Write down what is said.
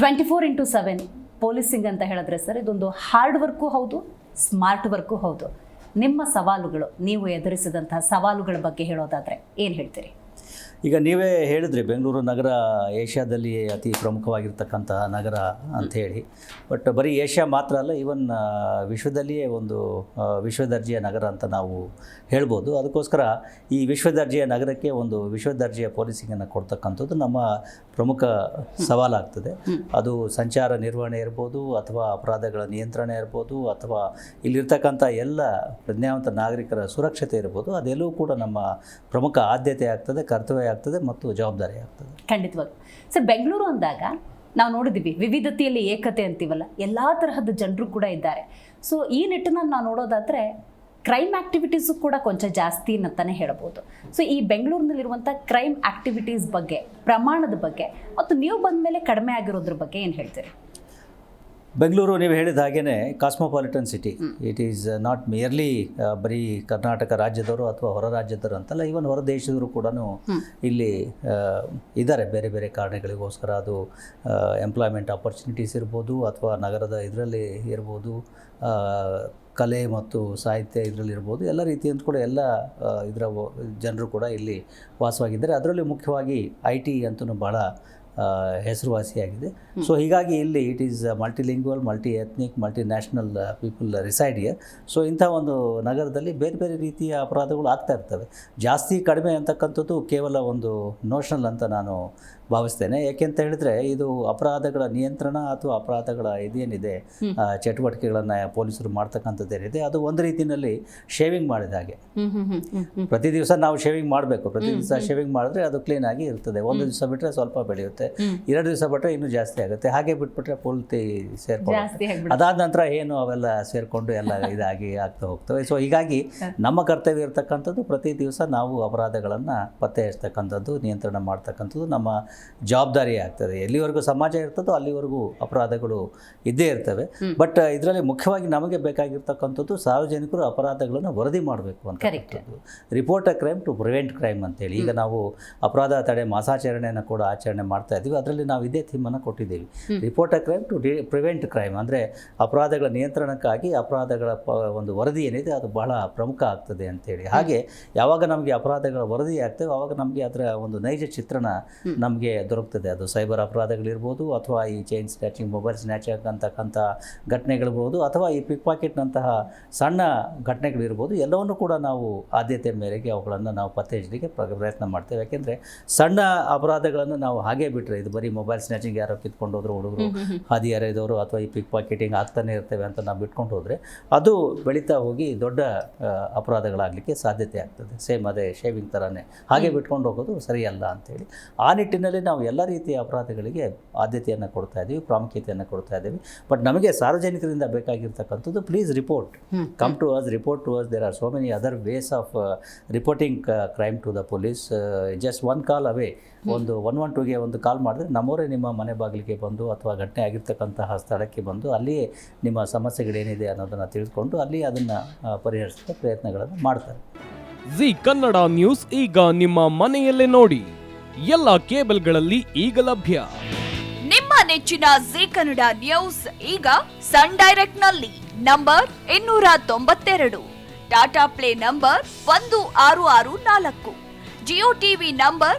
Twenty four into seven policing ಅಂತ ಹೇಳಿದ್ರೆ sir, ಇದೊಂದು ಹಾರ್ಡ್ ವರ್ಕು ಹೌದು ಸ್ಮಾರ್ಟ್ ವರ್ಕು ಹೌದು. ನಿಮ್ಮ ಸವಾಲುಗಳು, ನೀವು ಎದುರಿಸಿದಂತಹ ಸವಾಲುಗಳ ಬಗ್ಗೆ ಹೇಳೋದಾದರೆ ಏನು ಹೇಳ್ತೀರಿ? ಈಗ ನೀವೇ ಹೇಳಿದ್ರಿ ಬೆಂಗಳೂರು ನಗರ ಏಷ್ಯಾದಲ್ಲಿ ಅತಿ ಪ್ರಮುಖವಾಗಿರ್ತಕ್ಕಂತಹ ನಗರ ಅಂಥೇಳಿ ಬಟ್ ಬರೀ ಏಷ್ಯಾ ಮಾತ್ರ ಅಲ್ಲ ಈವನ್ ವಿಶ್ವದಲ್ಲಿಯೇ ಒಂದು ವಿಶ್ವ ದರ್ಜೆಯ ನಗರ ಅಂತ ನಾವು ಹೇಳ್ಬೋದು. ಅದಕ್ಕೋಸ್ಕರ ಈ ವಿಶ್ವ ದರ್ಜೆಯ ನಗರಕ್ಕೆ ಒಂದು ವಿಶ್ವ ದರ್ಜೆಯ ಪೊಲೀಸಿಂಗನ್ನು ಕೊಡ್ತಕ್ಕಂಥದ್ದು ನಮ್ಮ ಪ್ರಮುಖ ಸವಾಲಾಗ್ತದೆ. ಅದು ಸಂಚಾರ ನಿರ್ವಹಣೆ ಇರ್ಬೋದು ಅಥವಾ ಅಪರಾಧಗಳ ನಿಯಂತ್ರಣ ಇರ್ಬೋದು ಅಥವಾ ಇಲ್ಲಿರ್ತಕ್ಕಂಥ ಎಲ್ಲ ಪ್ರಜ್ಞಾವಂತ ನಾಗರಿಕರ ಸುರಕ್ಷತೆ ಇರ್ಬೋದು ಅದೆಲ್ಲವೂ ಕೂಡ ನಮ್ಮ ಪ್ರಮುಖ ಆದ್ಯತೆ ಆಗ್ತದೆ. ಕರ್ತವ್ಯ ಆಗ್ತದೆ ಮತ್ತು ಜವಾಬ್ದಾರಿ ಆಗ್ತದೆ ಖಂಡಿತವಾಗಿ ಸರ್, ಬೆಂಗಳೂರು ಅಂದಾಗ ನಾವು ನೋಡಿದ್ದೀವಿ, ವಿವಿಧತೆಯಲ್ಲಿ ಏಕತೆ ಅಂತೀವಲ್ಲ, ಎಲ್ಲ ತರಹದ ಜನರು ಕೂಡ ಇದ್ದಾರೆ. ಸೊ ಈ ನಿಟ್ಟಿನಲ್ಲಿ ನಾವು ನೋಡೋದಾದ್ರೆ ಕ್ರೈಮ್ ಆಕ್ಟಿವಿಟೀಸು ಕೂಡ ಕೊಂಚ ಜಾಸ್ತಿ ಅಂತಲೇ ಹೇಳ್ಬೋದು. ಸೊ ಈ ಬೆಂಗಳೂರಿನಲ್ಲಿರುವಂಥ ಕ್ರೈಮ್ ಆಕ್ಟಿವಿಟೀಸ್ ಬಗ್ಗೆ, ಪ್ರಮಾಣದ ಬಗ್ಗೆ, ಮತ್ತು ನೀವು ಬಂದ ಮೇಲೆ ಕಡಿಮೆ ಆಗಿರೋದ್ರ ಬಗ್ಗೆ ಏನು ಹೇಳ್ತೀರಿ? ಬೆಂಗಳೂರು ನೀವು ಹೇಳಿದ ಹಾಗೆಯೇ cosmopolitan city it is not merely ಬರೀ ಕರ್ನಾಟಕ ರಾಜ್ಯದವರು ಅಥವಾ ಹೊರ ರಾಜ್ಯದವರು ಅಂತಲ್ಲ ಈವನ್ ಹೊರ ದೇಶದವರು ಕೂಡ ಇಲ್ಲಿ ಇದ್ದಾರೆ. ಬೇರೆ ಬೇರೆ ಕಾರಣಗಳಿಗೋಸ್ಕರ ಅದು ಎಂಪ್ಲಾಯ್ಮೆಂಟ್ ಆಪರ್ಚುನಿಟೀಸ್ ಇರ್ಬೋದು ಅಥವಾ ನಗರದ ಇದರಲ್ಲಿ ಇರ್ಬೋದು ಕಲೆ ಮತ್ತು ಸಾಹಿತ್ಯ ಇದರಲ್ಲಿ ಇರ್ಬೋದು. ಎಲ್ಲ ರೀತಿಯಂತ ಕೂಡ ಎಲ್ಲ ಇದರ ಜನರು ಕೂಡ ಇಲ್ಲಿ ವಾಸವಾಗಿದ್ದಾರೆ. ಅದರಲ್ಲಿ ಮುಖ್ಯವಾಗಿ ಐ ಟಿ ಅಂತೂ ಭಾಳ ಹೆಸರುವಾಸಿಯಾಗಿದೆ. ಸೊ ಹೀಗಾಗಿ ಇಲ್ಲಿ it is multilingual multi ethnic multi national people reside here so ಇಂಥ ಒಂದು ನಗರದಲ್ಲಿ ಬೇರೆ ಬೇರೆ ರೀತಿಯ ಅಪರಾಧಗಳು ಆಗ್ತಾ ಇರ್ತವೆ. ಜಾಸ್ತಿ ಕಡಿಮೆ ಅಂತಕ್ಕಂಥದ್ದು ಕೇವಲ ಒಂದು ನೋಷನಲ್ ಅಂತ ನಾನು ಭಾವಿಸ್ತೇನೆ. ಯಾಕೆಂತ ಹೇಳಿದ್ರೆ ಇದು ಅಪರಾಧಗಳ ನಿಯಂತ್ರಣ ಅಥವಾ ಅಪರಾಧಗಳ ಇದೇನಿದೆ ಚಟುವಟಿಕೆಗಳನ್ನು ಪೊಲೀಸರು ಮಾಡ್ತಕ್ಕಂಥದ್ದೇನಿದೆ ಅದು ಒಂದು ರೀತಿಯಲ್ಲಿ ಶೇವಿಂಗ್ ಮಾಡಿದ ಹಾಗೆ. ಪ್ರತಿ ದಿವಸ ನಾವು ಶೇವಿಂಗ್ ಮಾಡಬೇಕು. ಪ್ರತಿ ದಿವಸ ಶೇವಿಂಗ್ ಮಾಡಿದ್ರೆ ಅದು ಕ್ಲೀನ್ ಆಗಿ ಇರ್ತದೆ. ಒಂದು ದಿವಸ ಬಿಟ್ಟರೆ ಸ್ವಲ್ಪ ಬೆಳೆಯುತ್ತೆ. ಎರಡು ದಿವಸ ಬಿಟ್ಟರೆ ಇನ್ನೂ ಜಾಸ್ತಿ ಆಗುತ್ತೆ. ಹಾಗೆ ಬಿಟ್ಬಿಟ್ರೆ ಪೂರ್ತಿ ಸೇರ್ಕೊಂಡು. ಅದಾದ ನಂತರ ಏನು ಅವೆಲ್ಲ ಸೇರಿಕೊಂಡು ಎಲ್ಲ ಇದಾಗಿ ಆಗ್ತಾ ಹೋಗ್ತವೆ. ಸೊ ಹೀಗಾಗಿ ನಮ್ಮ ಕರ್ತವ್ಯ ಇರತಕ್ಕಂಥದ್ದು ಪ್ರತಿ ದಿವಸ ನಾವು ಅಪರಾಧಗಳನ್ನು ಪತ್ತೆ ಹಚ್ಚತಕ್ಕಂಥದ್ದು ನಿಯಂತ್ರಣ ಮಾಡ್ತಕ್ಕಂಥದ್ದು ನಮ್ಮ ಜವಾಬ್ದಾರಿ ಆಗ್ತದೆ. ಎಲ್ಲಿವರೆಗೂ ಸಮಾಜ ಇರ್ತದೋ ಅಲ್ಲಿವರೆಗೂ ಅಪರಾಧಗಳು ಇದ್ದೇ ಇರ್ತವೆ. ಬಟ್ ಇದರಲ್ಲಿ ಮುಖ್ಯವಾಗಿ ನಮಗೆ ಬೇಕಾಗಿರ್ತಕ್ಕಂಥದ್ದು ಸಾರ್ವಜನಿಕರು ಅಪರಾಧಗಳನ್ನು ವರದಿ ಮಾಡಬೇಕು ಅಂತ report a crime to prevent crime ಅಂತೇಳಿ. ಈಗ ನಾವು ಅಪರಾಧ ತಡೆ ಮಾಸಾಚರಣೆಯನ್ನು ಕೂಡ ಆಚರಣೆ ಮಾಡ್ತಾ ಇದ್ದೀವಿ. ಅದರಲ್ಲಿ ನಾವು ಇದೇ ಥೀಮನ್ನು ಕೊಟ್ಟಿದ್ದೀವಿ. Report a crime to the prevent crime ಅಂದರೆ ಅಪರಾಧಗಳ ನಿಯಂತ್ರಣಕ್ಕಾಗಿ ಅಪರಾಧಗಳ ಪ ಒಂದು ವರದಿ ಏನಿದೆ ಅದು ಬಹಳ ಪ್ರಮುಖ ಆಗ್ತದೆ ಅಂತೇಳಿ. ಹಾಗೆ ಯಾವಾಗ ನಮಗೆ ಅಪರಾಧಗಳ ವರದಿ ಆಗ್ತವೆ ಆವಾಗ ನಮಗೆ ಅದರ ಒಂದು ನೈಜ ಚಿತ್ರಣ ನಮಗೆ ದೊರಕ್ತದೆ. ಅದು ಸೈಬರ್ ಅಪರಾಧಗಳಿರ್ಬೋದು ಅಥವಾ ಈ ಚೈನ್ ಸ್ನ್ಯಾಚಿಂಗ್ ಮೊಬೈಲ್ ಸ್ನ್ಯಾಚಿಂಗ್ ಅಂತಕ್ಕಂಥ ಘಟನೆಗಳಿರ್ಬೋದು ಅಥವಾ ಈ ಪಿಕ್ ಪಾಕೆಟ್ನಂತಹ ಸಣ್ಣ ಘಟನೆಗಳಿರ್ಬೋದು ಎಲ್ಲವನ್ನು ಕೂಡ ನಾವು ಆದ್ಯತೆ ಮೇರೆಗೆ ಅವುಗಳನ್ನು ನಾವು ಪತ್ತೆ ಹಚ್ಚಲಿಕ್ಕೆ ಪ್ರ- ಪ್ರಯತ್ನ ಮಾಡ್ತೇವೆ. ಯಾಕೆಂದರೆ ಸಣ್ಣ ಅಪರಾಧಗಳನ್ನು ನಾವು ಹಾಗೇ ಬಿಟ್ಟರೆ ಇದು ಬರೀ ಮೊಬೈಲ್ ಸ್ನ್ಯಾಚಿಂಗ್ ಯಾರೋ ಕಿತ್ಕೊಂಡು ಹೋದ್ರು ಹುಡುಗರು ಹಾದಿ ಹರಿದವರು ಅಥವಾ ಈ ಪಿಕ್ ಪಾಕೆಟಿಂಗ್ ಆಗ್ತಾನೆ ಇರ್ತೇವೆ ಅಂತ ನಾವು ಬಿಟ್ಕೊಂಡು ಹೋದರೆ ಅದು ಬೆಳೀತಾ ಹೋಗಿ ದೊಡ್ಡ ಅಪರಾಧಗಳಾಗಲಿಕ್ಕೆ ಸಾಧ್ಯತೆ ಆಗ್ತದೆ. ಸೇಮ್ ಅದೇ ಶೇವಿಂಗ್ ಥರನೇ ಹಾಗೆ ಬಿಟ್ಕೊಂಡು ಹೋಗೋದು ಸರಿಯಲ್ಲ ಅಂತೇಳಿ. ಆ ನಿಟ್ಟಿನಲ್ಲಿ ನಾವು ಎಲ್ಲ ರೀತಿಯ ಅಪರಾಧಗಳಿಗೆ ಆದ್ಯತೆಯನ್ನು ಕೊಡ್ತಾ ಇದ್ದೀವಿ ಪ್ರಾಮುಖ್ಯತೆಯನ್ನು ಕೊಡ್ತಾ ಇದ್ದೀವಿ ಬಟ್ ನಮಗೆ ಸಾರ್ವಜನಿಕರಿಂದ ಬೇಕಾಗಿರ್ತಕ್ಕಂಥದ್ದು please report come to us report to us there are so many other ways of reporting crime to the police just one call away ಒಂದು ಒನ್ ಒನ್ ಟೂಗೆ ಒಂದು ಕಾಲ್ ಮಾಡಿದ್ರೆ ನಮ್ಮವರೇ ನಿಮ್ಮ ಮನೆ ಬಾಗಿಲಿಗೆ ಬಂದು ಅಥವಾ ಘಟನೆ ಆಗಿರ್ತಕ್ಕಂತಹ ಸ್ಥಳಕ್ಕೆ ಬಂದು ಅಲ್ಲಿಯೇ ನಿಮ್ಮ ಸಮಸ್ಯೆಗಳೇನಿದೆ ಅನ್ನೋದನ್ನು ತಿಳಿದುಕೊಂಡು ಅಲ್ಲಿ ಅದನ್ನು ಪರಿಹರಿಸುವ ಪ್ರಯತ್ನಗಳನ್ನು ಮಾಡ್ತಾರೆ. ಜಿ ಕನ್ನಡ ನ್ಯೂಸ್ ಈಗ ನಿಮ್ಮ ಮನೆಯಲ್ಲೇ ನೋಡಿ. ಎಲ್ಲ ಕೇಬಲ್ಗಳಲ್ಲಿ ಈಗ ಲಭ್ಯ. ನಿಮ್ಮ ನೆಚ್ಚಿನ ಜಿ ಕನ್ನಡ ನ್ಯೂಸ್ ಈಗ ಸನ್ ಡೈರೆಕ್ಟ್ನಲ್ಲಿ ನಂಬರ್ ಇನ್ನೂರ ತೊಂಬತ್ತೆರಡು ಟಾಟಾ ಪ್ಲೇ ನಂಬರ್ ಒಂದು ಆರು ಆರು ನಾಲ್ಕು ಜಿಯೋ ಟಿವಿ ನಂಬರ್